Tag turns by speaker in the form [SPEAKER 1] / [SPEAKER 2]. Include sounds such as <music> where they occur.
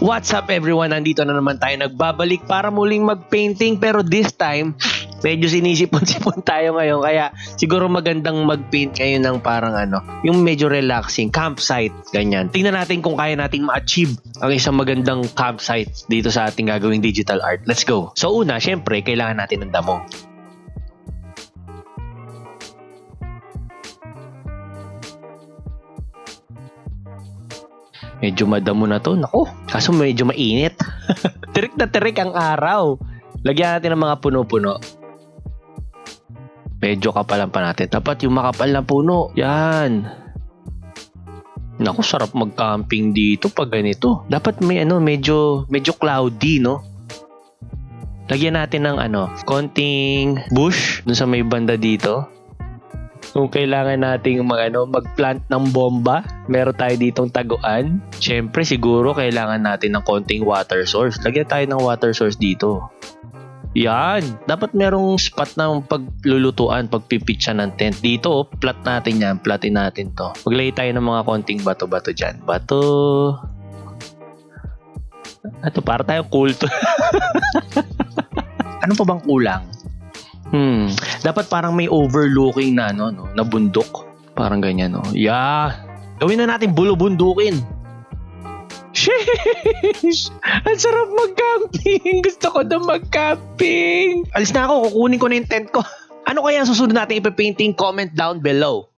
[SPEAKER 1] What's up everyone? Nandito na naman tayo nagbabalik para muling mag-painting pero this time, medyo sinisipon-sipon <laughs> tayo ngayon kaya siguro magandang mag-paint kayo ng parang ano, yung medyo relaxing, campsite, ganyan. Tingnan natin kung kaya nating ma-achieve ang isang magandang campsite dito sa ating gagawing digital art. Let's go! So una, syempre, kailangan natin ng damo. Medyo madamo na to. Nako, kaso medyo mainit. <laughs> tirik na tirik ang araw. Lagyan natin ng mga puno-puno. Medyo kapalan pa natin. Dapat yung makapal na puno. Yan. Naku, sarap mag-camping dito pag ganito. Dapat may ano, medyo, medyo cloudy, no? Lagyan natin ng ano, konting bush dun sa may banda dito. Kung kailangan nating mag, ano, mag-plant ng bomba, meron tayo ditong taguan. Siyempre, siguro kailangan natin ng konting water source. Lagyan tayo ng water source dito. Yan. Dapat merong spot ng paglulutuan, pagpipitsa ng tent. Dito, oh, plat natin yan. Platin natin to. Maglagay tayo ng mga konting bato-bato dyan. Bato. Ito, para tayong kulto. <laughs> ano pa bang kulang? Hmm, dapat parang may overlooking na ano, no, na bundok. Parang ganyan, no. Yeah. Gawin na natin bulubundukin. Sheesh! Ang sarap mag-camping! <laughs> Gusto ko na mag-camping! Alis na ako, kukunin ko na yung tent ko. <laughs> Ano kaya ang susunod natin ipapainting? Comment down below.